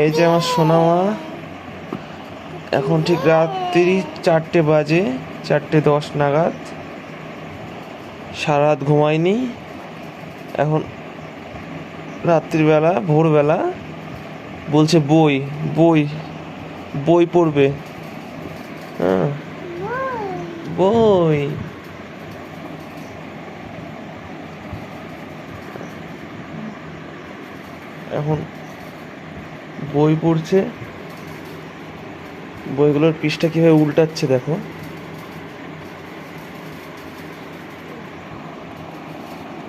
এই যে আমার সোনামা। এখন ঠিক রাত্রি চারটে বাজে, চারটে দশ নাগাদ। সারা রাত ঘুমায়নি এখন রাত্রিবেলা, ভোরবেলা বলছে বই বই বই পড়বে। হ্যাঁ বই। এখন বই পড়ছে। বইগুলোর পৃষ্ঠা কীভাবে উল্টাচ্ছে দেখো।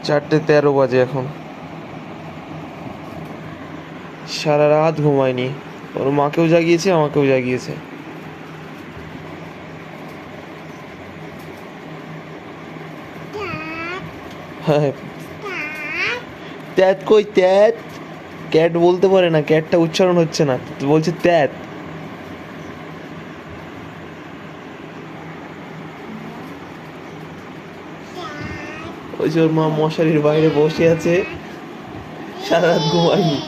চারটে তেরো বাজে এখন। সারা রাত ঘুমায়নি। ওর মাকেও জাগিয়েছে আমাকেও জাগিয়েছে। হ্যাঁ ত্যাত কই ত্যাত? ক্যাট বলতে পারে না ক্যাটটা উচ্চারণ হচ্ছে না, বলছে ত্যাত। ওই যে ওর মা মশারির বাইরে বসে আছে, সারা রাত ঘুমায়নি।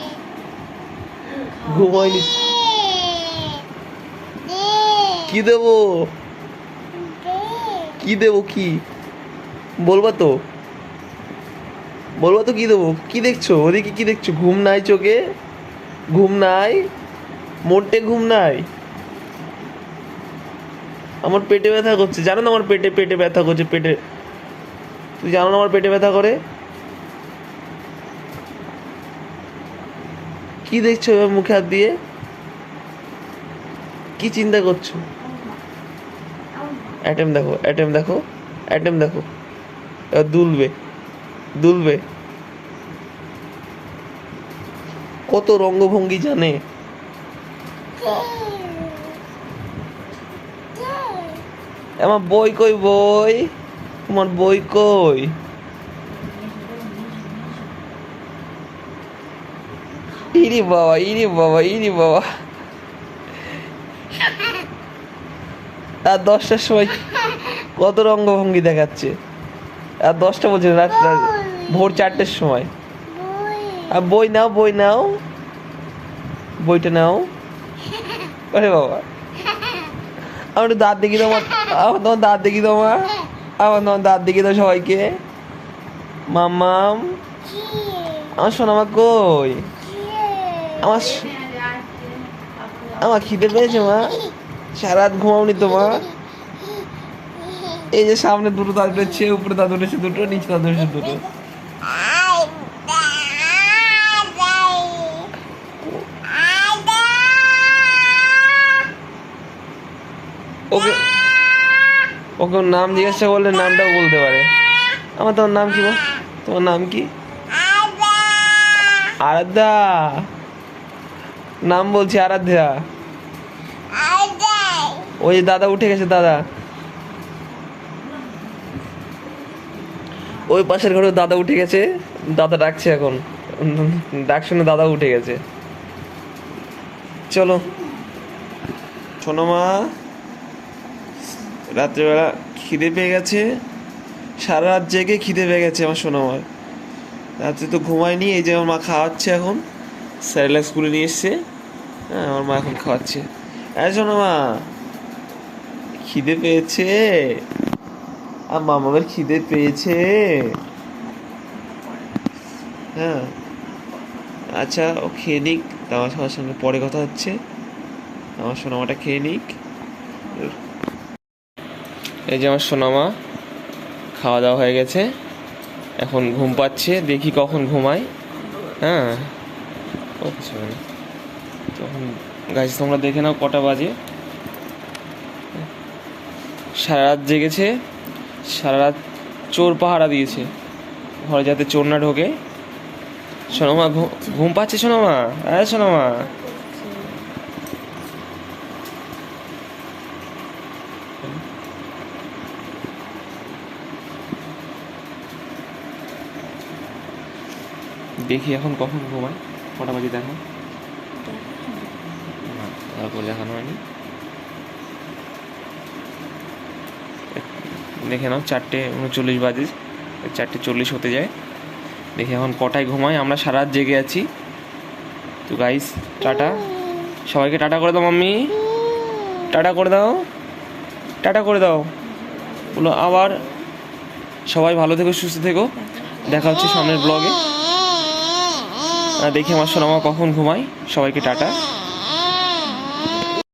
ঘুমায়নি। কি দেবো? কি দেবো কি? বলবা তো। বলবা তো কি দেবো? কি দেখছ? ওদিকে কি দেখছ? ঘুম নাই চোখে? ঘুম নাই? মোটে ঘুম নাই? আমার পেটে ব্যথা করছে। জানো না আমার পেটে পেটে ব্যথা করছে, পেটে। তুই জানো না আমার পেটে ব্যথা করে? কি দেখছ এবার মুখে হাত দিয়ে? কি চিন্তা করছ? অ্যাটেম দেখো অ্যাটেম দেখো অ্যাটেম দেখো। দুলবে। দুলবে। কত রঙ্গভঙ্গি জানে। আমার বই কই বই? তোমার বই কই? ইরি বাবা ইরি বাবা ইরি বাবা। আর দশটার সময় কত রঙ্গভঙ্গি দেখাচ্ছে। আর দশটা বলছে রাত ভোর চারটের সময়। আর বই নাও বই নাও। বইটা নাও। আরে বাবা। আমার একটু দাঁত দেখি তোমার, আমার তোমার দাঁত দেখি তোমার। আমার তোমার দাঁত দেখি তো সবাইকে। মাম্মাম। আমার সোনামা কই? আমার আমার খিদে পেয়েছে মা। সারা রাত ঘুমাওনি তোমার এই যে সামনে দুটো দাঁত উঠেছে উপরে দাঁত উঠেছে দুটো, নিচে দাঁত উঠেছে দুটো। ওকে নাম জিজ্ঞাসা করলে নামটাও বলতে পারে। আমার তোমার নাম কি বল তোমার নাম কি? আরাধ্যা। নাম বলছি আরাধ্যা। ওই দাদা উঠে গেছে দাদা। ওই পাশের ঘরে দাদা উঠে গেছে দাদা ডাকছে এখন। ডাক শুনে দাদা উঠে গেছে। চলো। শোনো মা। রাত্রিবেলা খিদে পেয়ে গেছে, সারা রাত জেগে খিদে পেয়ে গেছে আমার শোনো আমার রাত্রে তো ঘুমায়নি, এই যে আমার মা খাওয়াচ্ছে এখন। স্যারেলাক্স স্কুলে নিয়ে এসছে। হ্যাঁ আমার মা এখন খাওয়াচ্ছে। হ্যাঁ শোনো মা, খিদে পেয়েছে? আর মামাদের খিদে পেয়েছে। হ্যাঁ। আচ্ছা ও খেয়ে নিক। তা আমার সবার সঙ্গে পরে কথা হচ্ছে। আমার সোনামাটা খেয়ে নিক। এই যে আমার সোনামা, খাওয়া দাওয়া হয়ে গেছে। এখন ঘুম পাচ্ছে, দেখি কখন ঘুমায়। হ্যাঁ। ও তখন গাছ তোমরা দেখে নাও কটা বাজে। সারা রাত জেগেছে সারা রাত চোর পাহারা দিয়েছে। ঘরে যাতে চোর না ঢোকে। সোনামা ঘুম পাচ্ছে সোনামা? হ্যাঁ সোনামা? দেখি এখন কখন ঘুমায় কটা বাজে দেখো তারপর দেখানো হয়নি। দেখে নাও, চারটে উনচল্লিশ বাজে, চারটে চল্লিশ হতে যায়। দেখি এখন কটায় ঘুমায়, আমরা সারা জেগে আছি। তো গাইস টাটা। সবাইকে টাটা করে দাও, মাম্মি। টাটা করে দাও। টাটা করে দাও। বলো আবার সবাই ভালো থেকো, সুস্থ থেকো। দেখা হচ্ছে সামনের ব্লগে দেখি আমার সোনামা কখন ঘুমাই সবাইকে টাটা।